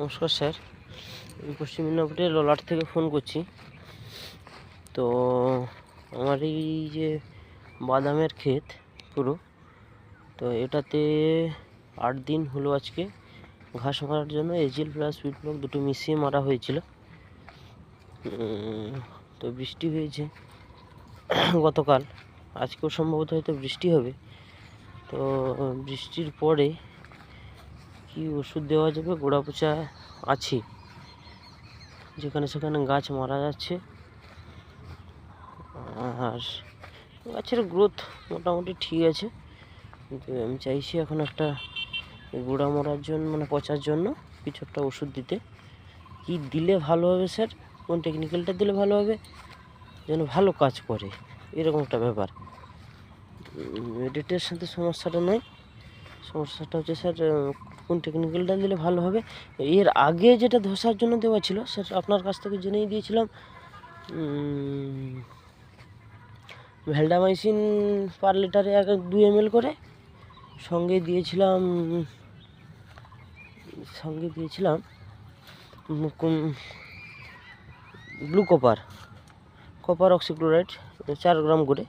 নমস্কার, স্যার। আমি পশ্চিম মেদিনীপুরের ললাট থেকে ফোন করছি। তো আমার এই যে বাদামের ক্ষেত পুরো, তো এটাতে আট দিন হলো আজকে। ঘাস মারার জন্য এজিল প্লাস সুইট ব্লক দুটো মিশিয়ে মারা হয়েছিল। তো বৃষ্টি হয়েছে গতকাল। আজকেও সম্ভবত হয়তো বৃষ্টি হবে। তো বৃষ্টির পরে কি ওষুধ দেওয়া যাবে? গোড়া পচা আছে। যেখানে সেখানে গাছ মারা যাচ্ছে। আর গাছের গ্রোথ মোটামুটি ঠিক আছে। কিন্তু আমি চাইছি এখন একটা গোড়া মরার জন্য মানে পচার জন্য কিছু একটা ওষুধ দিতে। কি দিলে ভালো হবে স্যার? কোন টেকনিক্যালটা দিলে ভালো হবে? যেন ভালো কাজ করে। এরকম একটা ব্যাপার। মেডিটের সাথে সমস্যাটা নয় সমস্যাটা হচ্ছে স্যার কোন টেকনিক্যালটা দিলে ভালো হবে? এর আগে যেটা ধসার জন্য দেওয়া ছিল, সেটা আপনার কাছ থেকে জেনেই দিয়েছিলাম। ভ্যালডামাইসিন পার লিটারে এক দু এম করে। সঙ্গে দিয়েছিলাম সঙ্গে দিয়েছিলাম ব্লু কপার কপার অক্সিক্লোরাইড চার গ্রাম করে।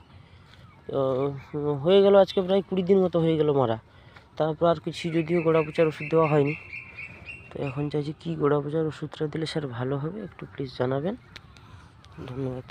হয়ে গেল আজকে প্রায় কুড়ি দিন মতো হয়ে গেল মারা। তারপর আর কিছু যদিও গোড়া পচার ওষুধ দেওয়া হয়নি। তো এখন চাইছি কী গোড়া পচার ওষুধটা দিলে স্যার ভালো হবে একটু প্লিজ জানাবেন। ধন্যবাদ।